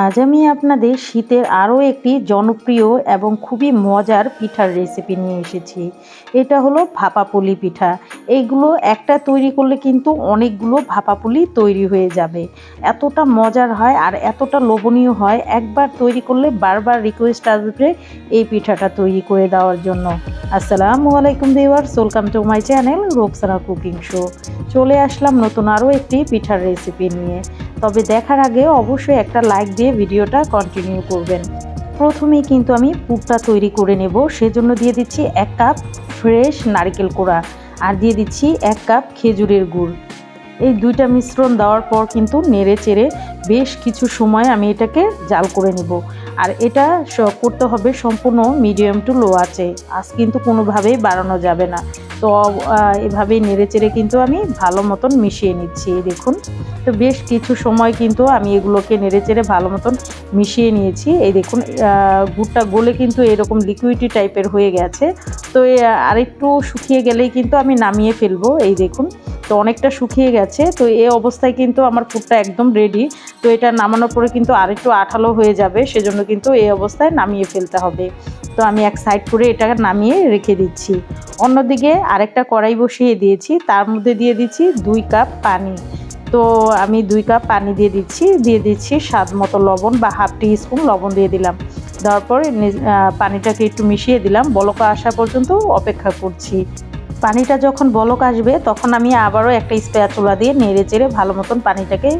আজ আমি আপনাদের শীতের আরও একটি জনপ্রিয় এবং খুবই মজার পিঠার রেসিপি নিয়ে এসেছি। এটা হলো ভাপাপুলি পিঠা। এইগুলো একটা তৈরি করলে কিন্তু অনেকগুলো ভাপাপুলি তৈরি হয়ে যাবে। এতটা মজার হয় আর এতটা লোভনীয় হয় একবার তৈরি করলে বারবার রিকোয়েস্ট আসবে এই পিঠাটা তৈরি করে দেওয়ার জন্য। আসসালামু আলাইকুম দেওয়ার welcome to my channel Roksana cooking show চলে আসলাম নতুন আরও একটি পিঠার রেসিপি নিয়ে। তবে দেখার আগে অবশ্যই একটা লাইক দিয়ে ভিডিওটা কন্টিনিউ করবেন। প্রথমেই কিন্তু আমি পুরটা তৈরি করে নেব, সেজন্য দিয়ে দিচ্ছি এক কাপ ফ্রেশ নারিকেল কোড়া আর দিয়ে দিচ্ছি এক কাপ খেজুরের গুড়। এই দুইটা মিশ্রণ দেওয়ার পর কিন্তু নেড়ে চেড়ে বেশ কিছু সময় আমি এটাকে জাল করে নেব। আর এটা করতে হবে সম্পূর্ণ মিডিয়াম টু লো আছে আজ কিন্তু কোনোভাবেই বাড়ানো যাবে না। তো এভাবেই নেড়ে চেড়ে কিন্তু আমি ভালো মতন মিশিয়ে নিচ্ছি, এই দেখুন। তো বেশ কিছু সময় কিন্তু আমি এগুলোকে নেড়ে চেড়ে ভালো মতন মিশিয়ে নিয়েছি, এই দেখুন গুড়টা গলে কিন্তু এরকম লিকুইডি টাইপের হয়ে গেছে। তো আরেকটু শুকিয়ে গেলেই কিন্তু আমি নামিয়ে ফেলব, এই দেখুন। তো অনেকটা শুকিয়ে গেছে, তো এই অবস্থায় কিন্তু আমার পুরটা একদম রেডি তো এটা নামানোর পরে কিন্তু আরেকটু আঠালো হয়ে যাবে, সেজন্য কিন্তু এই অবস্থায় নামিয়ে ফেলতে হবে। তো আমি এক সাইড করে এটা নামিয়ে রেখে দিচ্ছি। অন্যদিকে আরেকটা কড়াই বসিয়ে দিয়েছি, তার মধ্যে দিয়ে দিচ্ছি দুই কাপ পানি। তো আমি দুই কাপ পানি দিয়ে দিচ্ছি দিয়ে দিচ্ছি স্বাদ মতো লবণ বা হাফ টি স্পুন লবণ দিয়ে দিলাম। দেওয়ার পর পানিটাকে একটু মিশিয়ে দিলাম, বলকা আসা পর্যন্ত অপেক্ষা করছি। পানিটা যখন বলক আসবে, তখন আমি আবারও একটা স্প্যাচুলা দিয়ে নেড়ে চেড়ে ভালো মতন পানিটাকে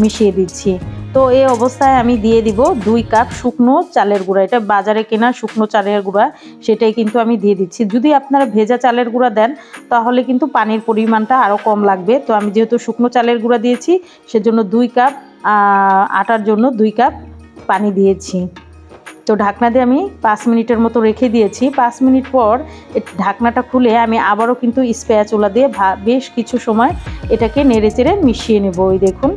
মিশিয়ে দিচ্ছি। তো এই অবস্থায় আমি দিয়ে দিব দুই কাপ শুকনো চালের গুঁড়া। এটা বাজারে কেনা শুকনো চালের গুঁড়া, সেটাই কিন্তু আমি দিয়ে দিচ্ছি। যদি আপনারা ভেজা চালের গুঁড়া দেন, তাহলে কিন্তু পানির পরিমাণটা আরও কম লাগবে। তো আমি যেহেতু শুকনো চালের গুঁড়া দিয়েছি, সেজন্য দুই কাপ আটার জন্য দুই কাপ পানি দিয়েছি। তো ঢাকনা দিয়ে আমি পাঁচ মিনিটের মতো রেখে দিয়েছি। পাঁচ মিনিট পর ঢাকনাটা খুলে আমি আবারও কিন্তু স্পেয়াচুলা দিয়ে বেশ কিছু সময় এটাকে নেড়ে চেড়ে মিশিয়ে নেব। ওই দেখুন,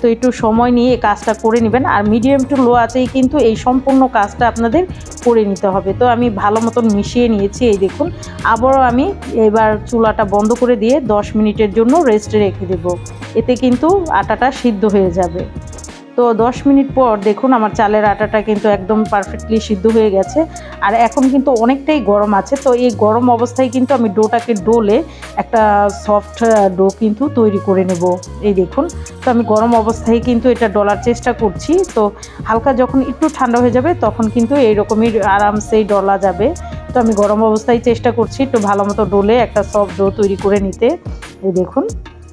তো একটু সময় নিয়ে এই কাজটা করে নেবেন। আর মিডিয়াম টু লো আছেই কিন্তু এই সম্পূর্ণ কাজটা আপনাদের করে নিতে হবে। তো আমি ভালো মতন মিশিয়ে নিয়েছি, এই দেখুন। আবারও আমি এবার চুলাটা বন্ধ করে দিয়ে দশ মিনিটের জন্য রেস্টে রেখে দেব। এতে কিন্তু আটাটা সিদ্ধ হয়ে যাবে। তো দশ মিনিট পর দেখুন আমার চালের আটাটা কিন্তু একদম পারফেক্টলি সিদ্ধ হয়ে গেছে। আর এখন কিন্তু অনেকটাই গরম আছে, তো এই গরম অবস্থায় কিন্তু আমি ডোটাকে ডোলে একটা সফট ডো কিন্তু তৈরি করে নেব। এই দেখুন, তো আমি গরম অবস্থায় কিন্তু এটা ডলার চেষ্টা করছি। তো হালকা যখন একটু ঠান্ডা হয়ে যাবে তখন কিন্তু এইরকমই আরামসেই ডলা যাবে। তো আমি গরম অবস্থায় চেষ্টা করছি একটু ভালো মতো ডোলে একটা সফট ডো তৈরি করে নিতে। এই দেখুন।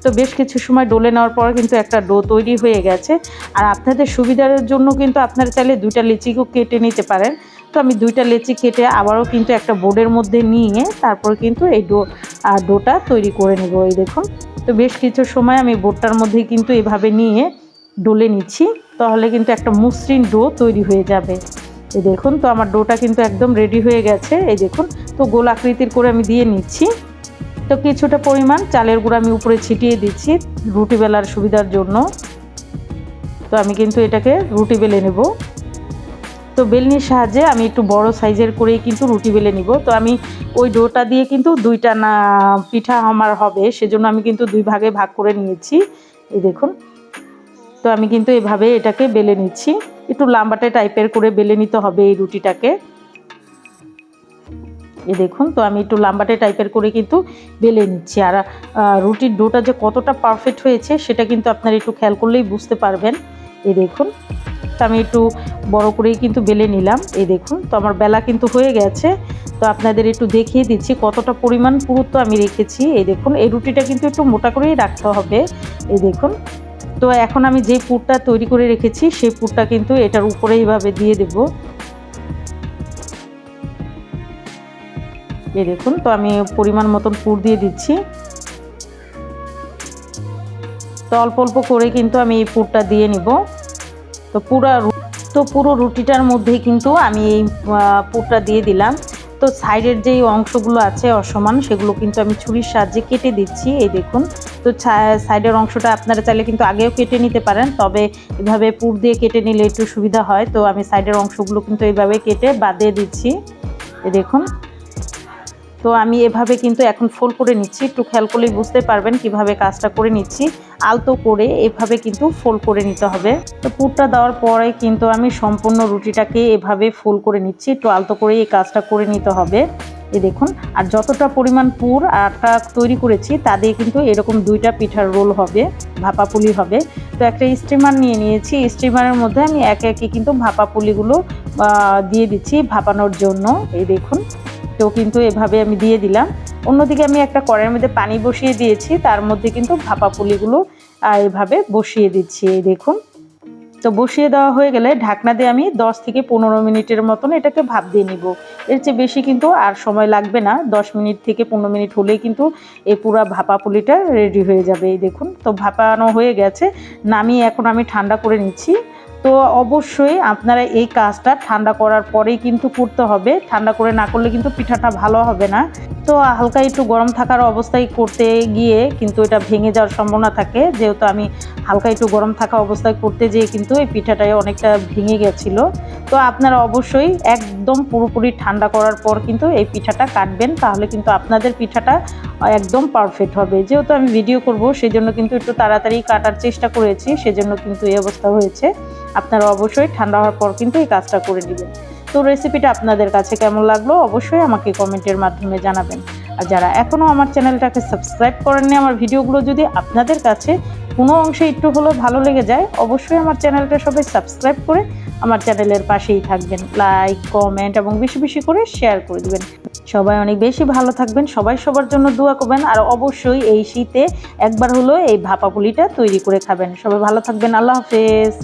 তো বেশ কিছু সময় ডলে নেওয়ার পর কিন্তু একটা ডো তৈরি হয়ে গেছে। আর আপনাদের সুবিধার জন্য কিন্তু আপনারা চাইলে দুইটা লিচিকেও কেটে নিতে পারেন। তো আমি দুইটা লেচি কেটে আবারও কিন্তু একটা বোর্ডের মধ্যে নিয়ে তারপর কিন্তু এই ডো ডোটা তৈরি করে নেব। এই দেখুন, তো বেশ কিছু সময় আমি বোর্ডটার মধ্যে কিন্তু এভাবে নিয়ে ডলে নিচ্ছি। তাহলে কিন্তু একটা মসৃণ ডো তৈরি হয়ে যাবে। এই দেখুন, তো আমার ডোটা কিন্তু একদম রেডি হয়ে গেছে। এই দেখুন, তো গোল আকৃতির করে আমি দিয়ে নিচ্ছি। তো কিছুটা পরিমাণ চালের গুঁড়ো আমি উপরে ছিটিয়ে দিচ্ছি রুটি বেলার সুবিধার জন্য। তো আমি কিন্তু এটাকে রুটি বেলে নেব। তো বেলনির সাহায্যে আমি একটু বড় সাইজের করেই কিন্তু রুটি বেলে নিব। তো আমি ওই ডোটা দিয়ে কিন্তু দুইটা না, পিঠা আমার হবে, সেজন্য আমি কিন্তু দুই ভাগে ভাগ করে নিয়েছি। এই দেখুন। তো আমি কিন্তু এভাবে এটাকে বেলে নিচ্ছি। একটু লাম্বাটে টাইপের করে বেলে নিতে হবে এই রুটিটাকে। এই দেখুন, তো আমি একটু লাম্বাটে টাইপের করে কিন্তু বেলে নিচ্ছি। আর রুটির ডোটা যে কতটা পারফেক্ট হয়েছে, সেটা কিন্তু আপনারা একটু খেয়াল করলেই বুঝতে পারবেন। এ দেখুন, তো আমি একটু বড় করেই কিন্তু বেলে নিলাম। এই দেখুন, তো আমার বেলা কিন্তু হয়ে গেছে। তো আপনাদের একটু দেখিয়ে দিচ্ছি কতটা পরিমাণ পুরুত্ব আমি রেখেছি। এই দেখুন, এই রুটিটা কিন্তু একটু মোটা করেই রাখতে হবে। এই দেখুন, তো এখন আমি যে পুরটা তৈরি করে রেখেছি, সেই পুরটা কিন্তু এটার উপরে এইভাবে দিয়ে দেবো। এই দেখুন, তো আমি পরিমাণ মতন পুর দিয়ে দিচ্ছি। তো অল্প অল্প করে কিন্তু আমি এই পুরটা দিয়ে নিব। তো পুরো তো পুরো রুটিটার মধ্যেই কিন্তু আমি এই পুরটা দিয়ে দিলাম। তো সাইডের যেই অংশগুলো আছে অসমান, সেগুলো কিন্তু আমি ছুরির সাহায্যে কেটে দিচ্ছি, এই দেখুন। তো সাইডের অংশটা আপনারা চাইলে কিন্তু আগেও কেটে নিতে পারেন, তবে এভাবে পুর দিয়ে কেটে নিলে একটু সুবিধা হয়। তো আমি সাইডের অংশগুলো কিন্তু এইভাবে কেটে বাদ দিচ্ছি এই দেখুন। তো আমি এভাবে কিন্তু এখন ফোল্ড করে নিচ্ছি। একটু খেয়াল করলেই বুঝতে পারবেন কীভাবে কাজটা করে নিচ্ছি। আলতো করে এভাবে কিন্তু ফোল্ড করে নিতে হবে। তো পুরটা দেওয়ার পরে কিন্তু আমি সম্পূর্ণ রুটিটাকে এভাবে ফোল্ড করে নিচ্ছি। একটু আলতো করে এই কাজটা করে নিতে হবে। এই দেখুন, আর যতটা পরিমাণ পুর আটা তৈরি করেছি, তা দিয়ে কিন্তু এরকম দুইটা পিঠার রোল হবে ভাপা পুলি হবে। তো একটা স্টিমার নিয়ে নিয়েছি। স্টিমারের মধ্যে আমি একে একে কিন্তু ভাপা পুলিগুলো দিয়ে দিচ্ছি ভাপানোর জন্য। এই দেখুন তো কিন্তু এভাবে আমি দিয়ে দিলাম। অন্যদিকে আমি একটা কড়াইয়ের মধ্যে পানি বসিয়ে দিয়েছি, তার মধ্যে কিন্তু ভাপা পুলিগুলো এভাবে বসিয়ে দিচ্ছি, এই দেখুন। তো বসিয়ে দেওয়া হয়ে গেলে ঢাকনা দিয়ে আমি 10 থেকে পনেরো মিনিটের মতন এটাকে ভাপ দিয়ে নিব। এর চেয়ে বেশি কিন্তু আর সময় লাগবে না 10 মিনিট থেকে পনেরো মিনিট হলেই কিন্তু এই পুরো ভাপা পুলিটা রেডি হয়ে যাবে, এই দেখুন। তো ভাপানো হয়ে গেছে, নামিয়ে এখন আমি ঠান্ডা করে নিচ্ছি। তো অবশ্যই আপনারা এই কাজটা ঠান্ডা করার পরেই কিন্তু করতে হবে। ঠান্ডা করে না করলে কিন্তু পিঠাটা ভালো হবে না। তো হালকা একটু গরম থাকার অবস্থায় করতে গিয়ে কিন্তু এটা ভেঙে যাওয়ার সম্ভাবনা থাকে। যেহেতু আমি হালকা একটু গরম থাকা অবস্থায় করতে যেয়ে কিন্তু এই পিঠাটায় অনেকটা ভেঙে গেছিল। তো আপনারা অবশ্যই একদম পুরোপুরি ঠান্ডা করার পর কিন্তু এই পিঠাটা কাটবেন, তাহলে কিন্তু আপনাদের পিঠাটা একদম পারফেক্ট হবে। যেহেতু আমি ভিডিও করব, সেজন্য কিন্তু একটু তাড়াতাড়ি কাটার চেষ্টা করেছি, সেজন্য কিন্তু এই অবস্থা হয়েছে। আপনারা অবশ্যই ঠান্ডা হওয়ার পর কিন্তু এই কাজটা করে নেবেন। তো রেসিপিটা আপনাদের কাছে কেমন লাগল, অবশ্যই আমাকে কমেন্টের মাধ্যমে জানাবেন। আর যারা এখনও আমার চ্যানেলটাকে সাবস্ক্রাইব করেননি, আমার ভিডিওগুলো যদি আপনাদের কাছে কোনো অংশে একটু হলেও ভালো লেগে যায়, অবশ্যই আমার চ্যানেলটা সবাই সাবস্ক্রাইব করে আমার চ্যানেলের পাশেই থাকবেন। লাইক কমেন্ট এবং বেশি বেশি করে শেয়ার করে দেবেন। সবাই অনেক বেশি ভালো থাকবেন, সবাই সবার জন্য দোয়া করবেন, আর অবশ্যই এই শীতে একবার হলো এই ভাপা পুলিটা তৈরি করে খাবেন। সবাই ভালো থাকবেন, আল্লাহ হাফেজ।